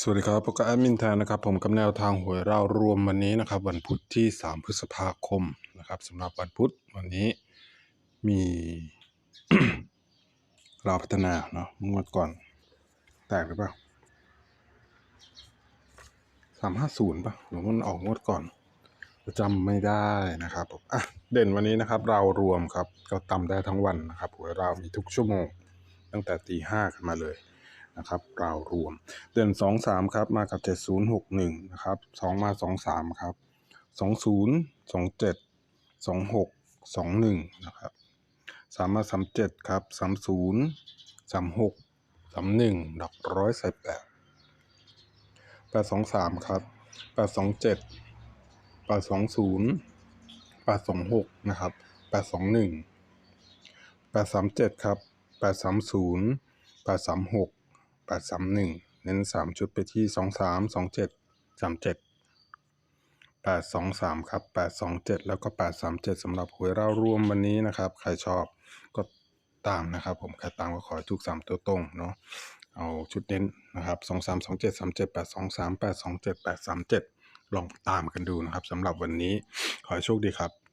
สวัสดีครับพบกับแอดมินแทนนะครับ ผมกับแนวทางหวยเรารวมวันนี้นะครับ วันพุธที่ 3 พฤษภาคมนะครับสำหรับวันพุธวันนี้มีเราพัฒนาเนาะงวดก่อน แตกหรือเปล่าสามห้าศูนย์ป่ะหรือมันออกงวดก่อนจำไม่ได้นะครับผมอะเด่นวันนี้นะครับ เรารวมครับ ก็ตำได้ทั้งวันนะครับหวยเรามีทุกชั่วโมง ตั้งแต่ตีห้าขึ้นมาเลย นะครับเราวรวม เดือนสองสามครับมากับเจ็ดศูนย์หกหนึ่งนะครับสองมาสองสามครับสองศูนย์สองเจ็ดสองหกสองหนึ่งนะครับสามมาสามเจ็ดครับสามศูนย์สามหกสามหนึ่งดอกร้อยใส่แปดแปดสองสามครับแปดสองเจ็ดแปดสองศูนย์แปดสองหกนะครับแปดสองหนึ่งแปดสามเจ็ดครับแปดสามศูนย์แปดสามหก แปดสามหนึ่งเน้นสามชุดไปที่สองสามสองเจ็ดสามเจ็ดแปดสองสามครับแปดสองเจ็ดแล้วก็แปดสามเจ็ดสำหรับหวยเราร่วมวันนี้นะครับ ใครชอบก็ตามนะครับผมใครตามก็ขอให้ทุกสามตัวตรงเนาะเอาชุดเน้นนะครับสองสามสองเจ็ดสามเจ็ดแปดสองสามแปดสองเจ็ดแปดสามเจ็ดลองตามกันดูนะครับสำหรับวันนี้ขอให้โชคดีครับ